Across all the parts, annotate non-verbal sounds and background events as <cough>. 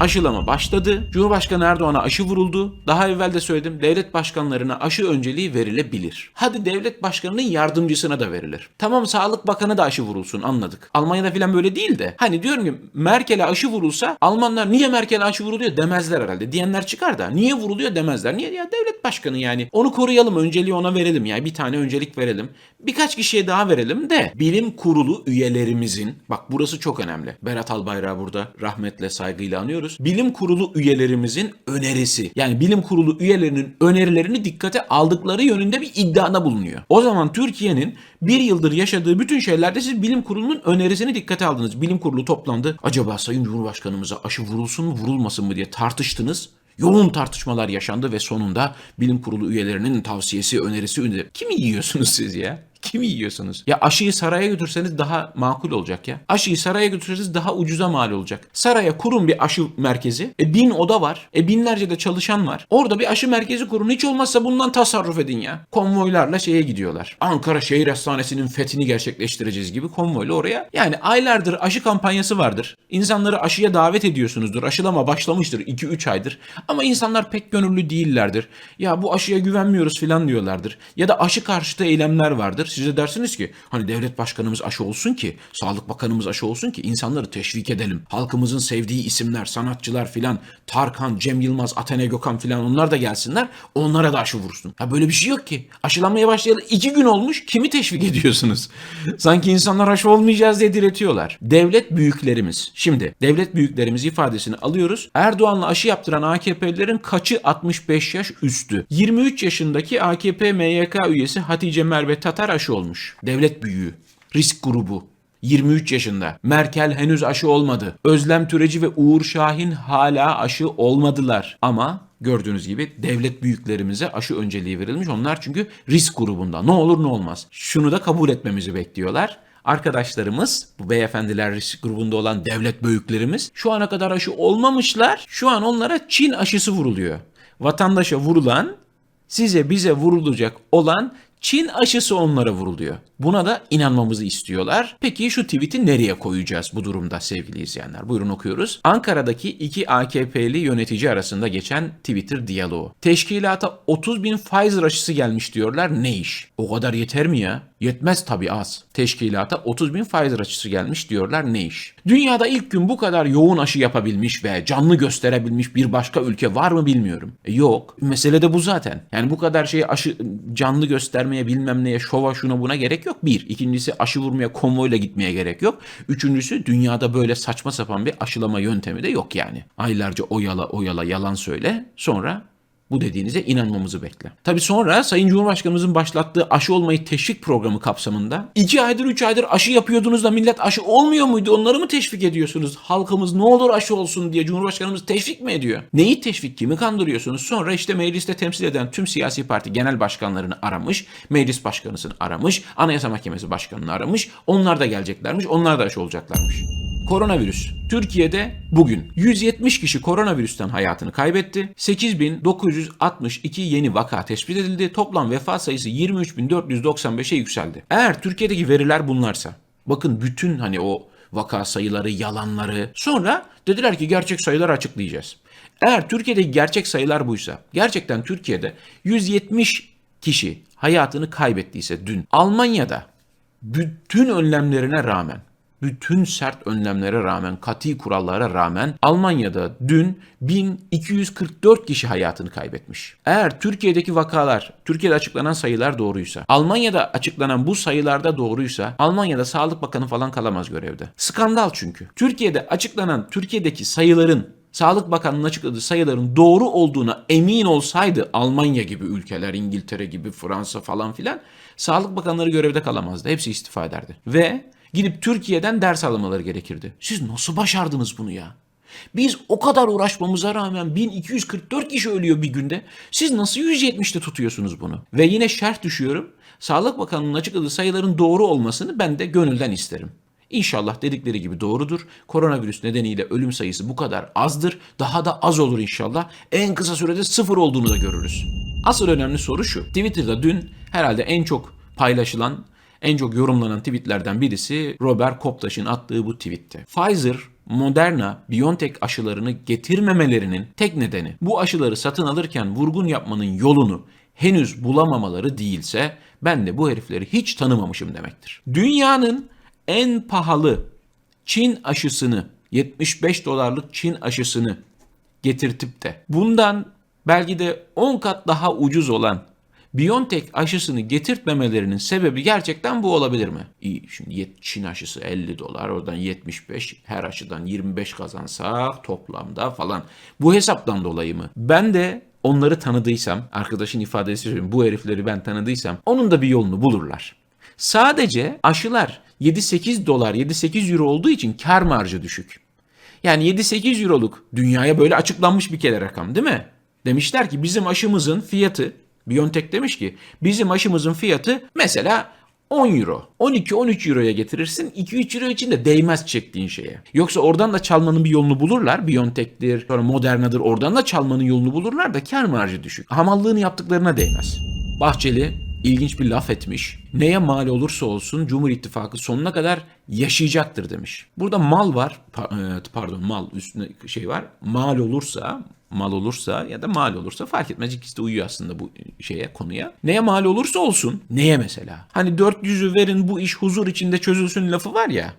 Aşılama başladı. Cumhurbaşkanı Erdoğan'a aşı vuruldu. Daha evvel de söyledim devlet başkanlarına aşı önceliği verilebilir. Hadi devlet başkanının yardımcısına da verilir. Tamam Sağlık Bakanı da aşı vurulsun anladık. Almanya'da falan böyle değil de. Hani diyorum ki Merkel'e aşı vurulsa Almanlar niye Merkel'e aşı vuruluyor demezler herhalde. Diyenler çıkar da niye vuruluyor demezler. Niye ya devlet başkanı yani. Onu koruyalım önceliği ona verelim ya. Bir tane öncelik verelim. Birkaç kişiye daha verelim de bilim kurulu üyelerimizin bak burası çok önemli. Berat Albayrak'ı burada rahmetle saygıyla anıyoruz. Bilim kurulu üyelerimizin önerisi. Yani bilim kurulu üyelerinin önerilerini dikkate aldıkları yönünde bir iddiada bulunuyor. O zaman Türkiye'nin bir yıldır yaşadığı bütün şeylerde siz bilim kurulunun önerisini dikkate aldınız. Bilim kurulu toplandı. Acaba Sayın Cumhurbaşkanımıza aşı vurulsun mu vurulmasın mı diye tartıştınız. Yoğun tartışmalar yaşandı ve sonunda bilim kurulu üyelerinin tavsiyesi, önerisi öneri. Kimi yiyorsunuz siz ya? Kimi yiyorsunuz? Ya aşıyı saraya götürseniz daha makul olacak ya. Aşıyı saraya götürseniz daha ucuza mal olacak. Saraya kurun bir aşı merkezi. E bin oda var. E binlerce de çalışan var. Orada bir aşı merkezi kurun. Hiç olmazsa bundan tasarruf edin ya. Konvoylarla şeye gidiyorlar. Ankara Şehir Hastanesi'nin fethini gerçekleştireceğiz gibi konvoyla oraya. Yani aylardır aşı kampanyası vardır. İnsanları aşıya davet ediyorsunuzdur. Aşılama başlamıştır 2-3 aydır. Ama insanlar pek gönüllü değillerdir. Ya bu aşıya güvenmiyoruz falan diyorlardır. Ya da aşı karşıtı eylemler vardır. Siz de dersiniz ki hani devlet başkanımız aşı olsun ki, sağlık bakanımız aşı olsun ki insanları teşvik edelim. Halkımızın sevdiği isimler, sanatçılar filan, Tarkan, Cem Yılmaz, Atene Gökhan filan onlar da gelsinler. Onlara da aşı vursun. Ya böyle bir şey yok ki. Aşılanmaya başlayalı iki gün olmuş. Kimi teşvik ediyorsunuz? <laughs> Sanki insanlar aşı olmayacağız diye diretiyorlar. Devlet büyüklerimiz. Şimdi devlet büyüklerimiz ifadesini alıyoruz. Erdoğan'la aşı yaptıran AKP'lilerin kaçı 65 yaş üstü? 23 yaşındaki AKP MYK üyesi Hatice Merve Tatar aşı olmuş. Devlet büyüğü. Risk grubu. 23 yaşında. Merkel henüz aşı olmadı. Özlem Türeci ve Uğur Şahin hala aşı olmadılar. Ama gördüğünüz gibi devlet büyüklerimize aşı önceliği verilmiş. Onlar çünkü risk grubunda. Ne olur ne olmaz. Şunu da kabul etmemizi bekliyorlar. Arkadaşlarımız, bu beyefendiler risk grubunda olan devlet büyüklerimiz şu ana kadar aşı olmamışlar. Şu an onlara Çin aşısı vuruluyor. Vatandaşa vurulan, size bize vurulacak olan Çin aşısı onlara vuruluyor. Buna da inanmamızı istiyorlar. Peki şu tweet'i nereye koyacağız bu durumda sevgili izleyenler? Buyurun okuyoruz. Ankara'daki iki AKP'li yönetici arasında geçen Twitter diyaloğu. Teşkilata 30 bin Pfizer aşısı gelmiş diyorlar. Ne iş? O kadar yeter mi ya? Yetmez tabii az. Teşkilata 30 bin Pfizer aşısı gelmiş diyorlar. Ne iş? Dünyada ilk gün bu kadar yoğun aşı yapabilmiş ve canlı gösterebilmiş bir başka ülke var mı bilmiyorum. E, yok. Mesele de bu zaten. Yani bu kadar şeyi aşı canlı göstermeye bilmem neye şova şuna buna gerek yok. Bir. İkincisi aşı vurmaya konvoyla gitmeye gerek yok. Üçüncüsü dünyada böyle saçma sapan bir aşılama yöntemi de yok yani. Aylarca oyala oyala yalan söyle sonra bu dediğinize inanmamızı bekle. Tabi sonra Sayın Cumhurbaşkanımızın başlattığı aşı olmayı teşvik programı kapsamında 2 aydır 3 aydır aşı yapıyordunuz da millet aşı olmuyor muydu? Onları mı teşvik ediyorsunuz? Halkımız ne olur aşı olsun diye Cumhurbaşkanımız teşvik mi ediyor? Neyi teşvik? Kimi kandırıyorsunuz? Sonra işte mecliste temsil eden tüm siyasi parti genel başkanlarını aramış, meclis başkanısını aramış, anayasa mahkemesi başkanını aramış. Onlar da geleceklermiş, onlar da aşı olacaklarmış. Koronavirüs. Türkiye'de bugün 170 kişi koronavirüsten hayatını kaybetti. 8962 yeni vaka tespit edildi. Toplam vefat sayısı 23495'e yükseldi. Eğer Türkiye'deki veriler bunlarsa bakın bütün hani o vaka sayıları, yalanları sonra dediler ki gerçek sayıları açıklayacağız. Eğer Türkiye'deki gerçek sayılar buysa gerçekten Türkiye'de 170 kişi hayatını kaybettiyse dün Almanya'da bütün önlemlerine rağmen bütün sert önlemlere rağmen, kati kurallara rağmen Almanya'da dün 1244 kişi hayatını kaybetmiş. Eğer Türkiye'deki vakalar, Türkiye'de açıklanan sayılar doğruysa, Almanya'da açıklanan bu sayılarda doğruysa, Almanya'da Sağlık Bakanı falan kalamaz görevde. Skandal çünkü. Türkiye'de açıklanan, Türkiye'deki sayıların Sağlık Bakanlığı'nın açıkladığı sayıların doğru olduğuna emin olsaydı Almanya gibi ülkeler, İngiltere gibi, Fransa falan filan Sağlık Bakanları görevde kalamazdı. Hepsi istifa ederdi. Ve gidip Türkiye'den ders almaları gerekirdi. Siz nasıl başardınız bunu ya? Biz o kadar uğraşmamıza rağmen 1244 kişi ölüyor bir günde. Siz nasıl 170'te tutuyorsunuz bunu? Ve yine şerh düşüyorum. Sağlık Bakanlığı'nın açıkladığı sayıların doğru olmasını ben de gönülden isterim. İnşallah dedikleri gibi doğrudur. Koronavirüs nedeniyle ölüm sayısı bu kadar azdır. Daha da az olur inşallah. En kısa sürede sıfır olduğunu da görürüz. Asıl önemli soru şu. Twitter'da dün herhalde en çok paylaşılan en çok yorumlanan tweetlerden birisi Robert Koptaş'ın attığı bu tweetti. Pfizer Moderna, BioNTech aşılarını getirmemelerinin tek nedeni bu aşıları satın alırken vurgun yapmanın yolunu henüz bulamamaları değilse ben de bu herifleri hiç tanımamışım demektir. Dünyanın en pahalı Çin aşısını 75 dolarlık Çin aşısını getirtip de bundan belki de 10 kat daha ucuz olan BioNTech aşısını getirtmemelerinin sebebi gerçekten bu olabilir mi? İyi şimdi Çin aşısı 50 dolar oradan 75 her aşıdan 25 kazansak toplamda falan. Bu hesaptan dolayı mı? Ben de onları tanıdıysam arkadaşın ifadesi söyleyeyim bu herifleri ben tanıdıysam onun da bir yolunu bulurlar. Sadece aşılar 7-8 dolar 7-8 euro olduğu için kar marjı düşük. Yani 7-8 euroluk dünyaya böyle açıklanmış bir kere rakam değil mi? Demişler ki bizim aşımızın fiyatı, Biontech demiş ki bizim aşımızın fiyatı mesela 10 euro. 12-13 euroya getirirsin 2-3 euro için de değmez çektiğin şeye. Yoksa oradan da çalmanın bir yolunu bulurlar. Biontech'tir, sonra Moderna'dır oradan da çalmanın yolunu bulurlar da kar marjı düşük. Hamallığını yaptıklarına değmez. Bahçeli ilginç bir laf etmiş. Neye mal olursa olsun Cumhur İttifakı sonuna kadar yaşayacaktır demiş. Burada mal var. E, pardon mal üstüne şey var. Mal olursa mal olursa ya da mal olursa fark etmez ikisi de uyuyor aslında bu şeye konuya. Neye mal olursa olsun. Neye mesela? Hani 400'ü verin bu iş huzur içinde çözülsün lafı var ya.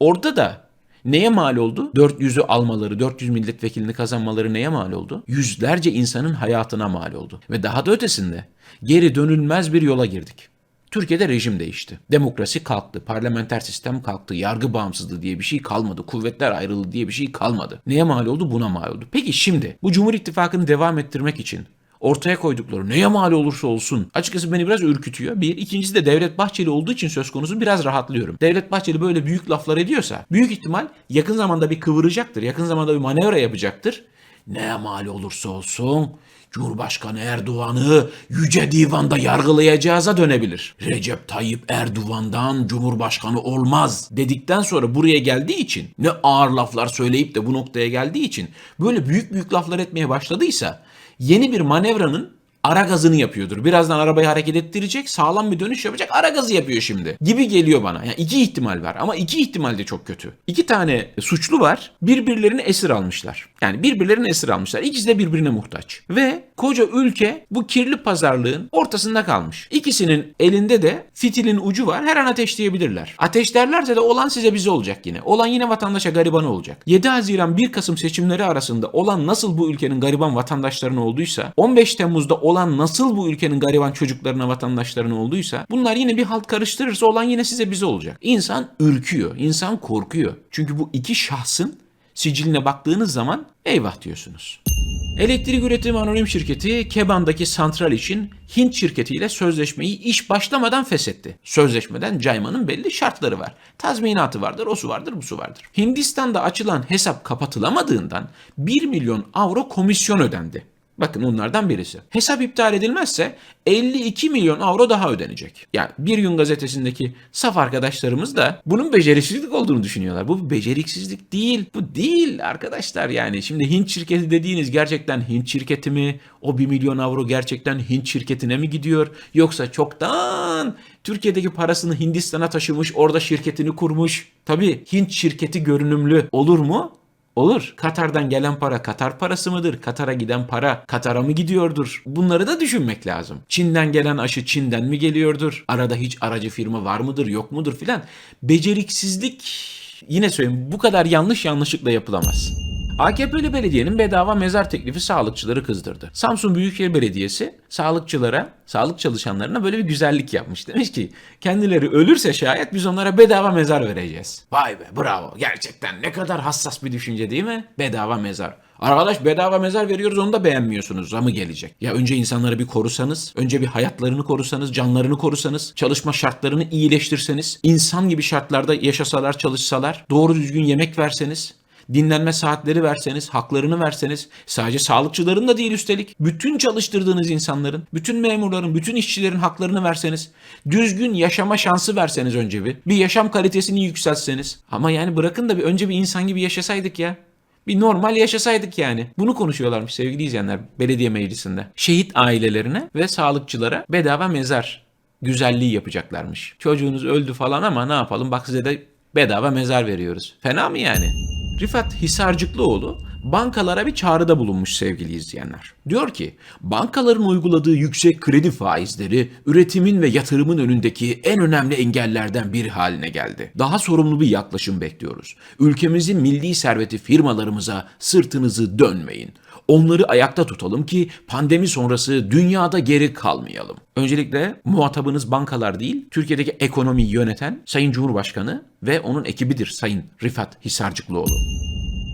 Orada da Neye mal oldu? 400'ü almaları, 400 milletvekilini kazanmaları neye mal oldu? Yüzlerce insanın hayatına mal oldu. Ve daha da ötesinde geri dönülmez bir yola girdik. Türkiye'de rejim değişti. Demokrasi kalktı, parlamenter sistem kalktı, yargı bağımsızlığı diye bir şey kalmadı, kuvvetler ayrılığı diye bir şey kalmadı. Neye mal oldu? Buna mal oldu. Peki şimdi bu Cumhur İttifakı'nı devam ettirmek için ortaya koydukları neye mal olursa olsun açıkçası beni biraz ürkütüyor. Bir. ikincisi de Devlet Bahçeli olduğu için söz konusu biraz rahatlıyorum. Devlet Bahçeli böyle büyük laflar ediyorsa büyük ihtimal yakın zamanda bir kıvıracaktır. Yakın zamanda bir manevra yapacaktır. Neye mal olursa olsun Cumhurbaşkanı Erdoğan'ı Yüce Divan'da yargılayacağıza dönebilir. Recep Tayyip Erdoğan'dan Cumhurbaşkanı olmaz dedikten sonra buraya geldiği için ne ağır laflar söyleyip de bu noktaya geldiği için böyle büyük büyük laflar etmeye başladıysa yeni bir manevranın ara gazını yapıyordur. Birazdan arabayı hareket ettirecek, sağlam bir dönüş yapacak, ara gazı yapıyor şimdi. Gibi geliyor bana. Yani iki ihtimal var ama iki ihtimal de çok kötü. İki tane suçlu var, birbirlerini esir almışlar. Yani birbirlerini esir almışlar. İkisi de birbirine muhtaç. Ve koca ülke bu kirli pazarlığın ortasında kalmış. İkisinin elinde de fitilin ucu var. Her an ateşleyebilirler. Ateşlerlerse de olan size bize olacak yine. Olan yine vatandaşa garibanı olacak. 7 Haziran 1 Kasım seçimleri arasında olan nasıl bu ülkenin gariban vatandaşlarına olduysa 15 Temmuz'da olan nasıl bu ülkenin gariban çocuklarına vatandaşlarına olduysa bunlar yine bir halt karıştırırsa olan yine size bize olacak. İnsan ürküyor. insan korkuyor. Çünkü bu iki şahsın siciline baktığınız zaman eyvah diyorsunuz. Elektrik Üretim Anonim Şirketi Keban'daki santral için Hint şirketiyle sözleşmeyi iş başlamadan feshetti. Sözleşmeden caymanın belli şartları var. Tazminatı vardır, o su vardır, bu su vardır. Hindistan'da açılan hesap kapatılamadığından 1 milyon avro komisyon ödendi. Bakın onlardan birisi. Hesap iptal edilmezse 52 milyon avro daha ödenecek. Yani Bir Gün gazetesindeki saf arkadaşlarımız da bunun beceriksizlik olduğunu düşünüyorlar. Bu beceriksizlik değil. Bu değil arkadaşlar yani. Şimdi Hint şirketi dediğiniz gerçekten Hint şirketi mi? O 1 milyon avro gerçekten Hint şirketine mi gidiyor? Yoksa çoktan Türkiye'deki parasını Hindistan'a taşımış, orada şirketini kurmuş. Tabii Hint şirketi görünümlü olur mu? Olur. Katar'dan gelen para Katar parası mıdır? Katar'a giden para Katar'a mı gidiyordur? Bunları da düşünmek lazım. Çin'den gelen aşı Çin'den mi geliyordur? Arada hiç aracı firma var mıdır yok mudur filan. Beceriksizlik yine söyleyeyim bu kadar yanlış yanlışlıkla yapılamaz. AKP'li belediyenin bedava mezar teklifi sağlıkçıları kızdırdı. Samsun Büyükşehir Belediyesi sağlıkçılara, sağlık çalışanlarına böyle bir güzellik yapmış. Demiş ki kendileri ölürse şayet biz onlara bedava mezar vereceğiz. Vay be bravo gerçekten ne kadar hassas bir düşünce değil mi? Bedava mezar. Arkadaş bedava mezar veriyoruz onu da beğenmiyorsunuz. Zamı gelecek. Ya önce insanları bir korusanız, önce bir hayatlarını korusanız, canlarını korusanız, çalışma şartlarını iyileştirseniz, insan gibi şartlarda yaşasalar, çalışsalar, doğru düzgün yemek verseniz, dinlenme saatleri verseniz, haklarını verseniz, sadece sağlıkçıların da değil üstelik, bütün çalıştırdığınız insanların, bütün memurların, bütün işçilerin haklarını verseniz, düzgün yaşama şansı verseniz önce bir, bir yaşam kalitesini yükseltseniz. Ama yani bırakın da bir önce bir insan gibi yaşasaydık ya. Bir normal yaşasaydık yani. Bunu konuşuyorlarmış sevgili izleyenler belediye meclisinde. Şehit ailelerine ve sağlıkçılara bedava mezar güzelliği yapacaklarmış. Çocuğunuz öldü falan ama ne yapalım bak size de bedava mezar veriyoruz. Fena mı yani? Rifat Hisarcıklıoğlu bankalara bir çağrıda bulunmuş sevgili izleyenler. Diyor ki, bankaların uyguladığı yüksek kredi faizleri üretimin ve yatırımın önündeki en önemli engellerden biri haline geldi. Daha sorumlu bir yaklaşım bekliyoruz. Ülkemizin milli serveti firmalarımıza sırtınızı dönmeyin. Onları ayakta tutalım ki pandemi sonrası dünyada geri kalmayalım. Öncelikle muhatabınız bankalar değil, Türkiye'deki ekonomiyi yöneten Sayın Cumhurbaşkanı ve onun ekibidir Sayın Rifat Hisarcıklıoğlu.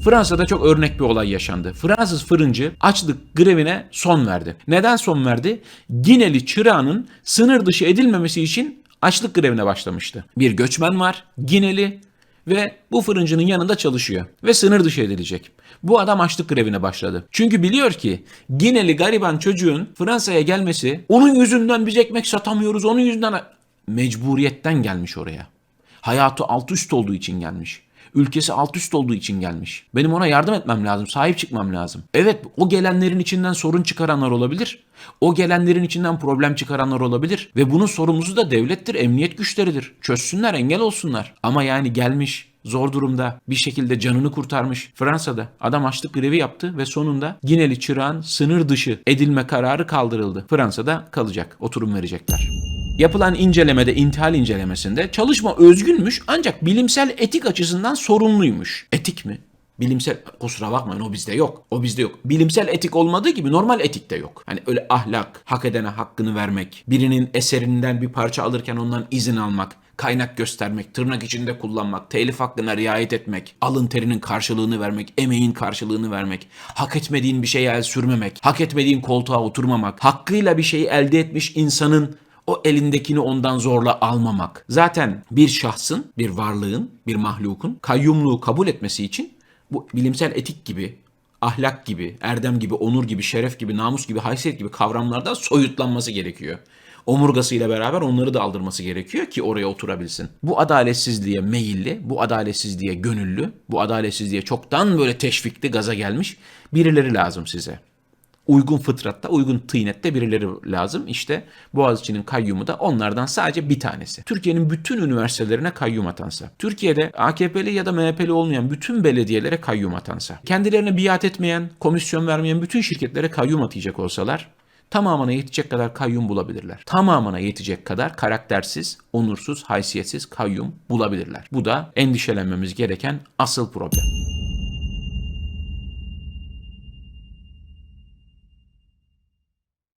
Fransa'da çok örnek bir olay yaşandı. Fransız fırıncı açlık grevine son verdi. Neden son verdi? Gineli çırağının sınır dışı edilmemesi için açlık grevine başlamıştı. Bir göçmen var, Gineli ve bu fırıncının yanında çalışıyor ve sınır dışı edilecek. Bu adam açlık grevine başladı. Çünkü biliyor ki Gineli gariban çocuğun Fransa'ya gelmesi onun yüzünden biz ekmek satamıyoruz, onun yüzünden mecburiyetten gelmiş oraya. Hayatı alt üst olduğu için gelmiş. Ülkesi alt üst olduğu için gelmiş. Benim ona yardım etmem lazım, sahip çıkmam lazım. Evet o gelenlerin içinden sorun çıkaranlar olabilir. O gelenlerin içinden problem çıkaranlar olabilir. Ve bunun sorumlusu da devlettir, emniyet güçleridir. Çözsünler, engel olsunlar. Ama yani gelmiş, zor durumda bir şekilde canını kurtarmış. Fransa'da adam açlık grevi yaptı ve sonunda Gineli çırağın sınır dışı edilme kararı kaldırıldı. Fransa'da kalacak, oturum verecekler. Yapılan incelemede, intihal incelemesinde çalışma özgünmüş ancak bilimsel etik açısından sorunluymuş. Etik mi? Bilimsel kusura bakmayın o bizde yok. O bizde yok. Bilimsel etik olmadığı gibi normal etik de yok. Hani öyle ahlak, hak edene hakkını vermek, birinin eserinden bir parça alırken ondan izin almak, kaynak göstermek, tırnak içinde kullanmak, telif hakkına riayet etmek, alın terinin karşılığını vermek, emeğin karşılığını vermek, hak etmediğin bir şeye el sürmemek, hak etmediğin koltuğa oturmamak, hakkıyla bir şeyi elde etmiş insanın o elindekini ondan zorla almamak. Zaten bir şahsın, bir varlığın, bir mahlukun kayyumluğu kabul etmesi için bu bilimsel etik gibi, ahlak gibi, erdem gibi, onur gibi, şeref gibi, namus gibi, haysiyet gibi kavramlardan soyutlanması gerekiyor. Omurgasıyla beraber onları da aldırması gerekiyor ki oraya oturabilsin. Bu adaletsizliğe meyilli, bu adaletsizliğe gönüllü, bu adaletsizliğe çoktan böyle teşvikli gaza gelmiş birileri lazım size uygun fıtratta, uygun tıynette birileri lazım. İşte Boğaziçi'nin kayyumu da onlardan sadece bir tanesi. Türkiye'nin bütün üniversitelerine kayyum atansa, Türkiye'de AKP'li ya da MHP'li olmayan bütün belediyelere kayyum atansa, kendilerine biat etmeyen, komisyon vermeyen bütün şirketlere kayyum atayacak olsalar, tamamına yetecek kadar kayyum bulabilirler. Tamamına yetecek kadar karaktersiz, onursuz, haysiyetsiz kayyum bulabilirler. Bu da endişelenmemiz gereken asıl problem.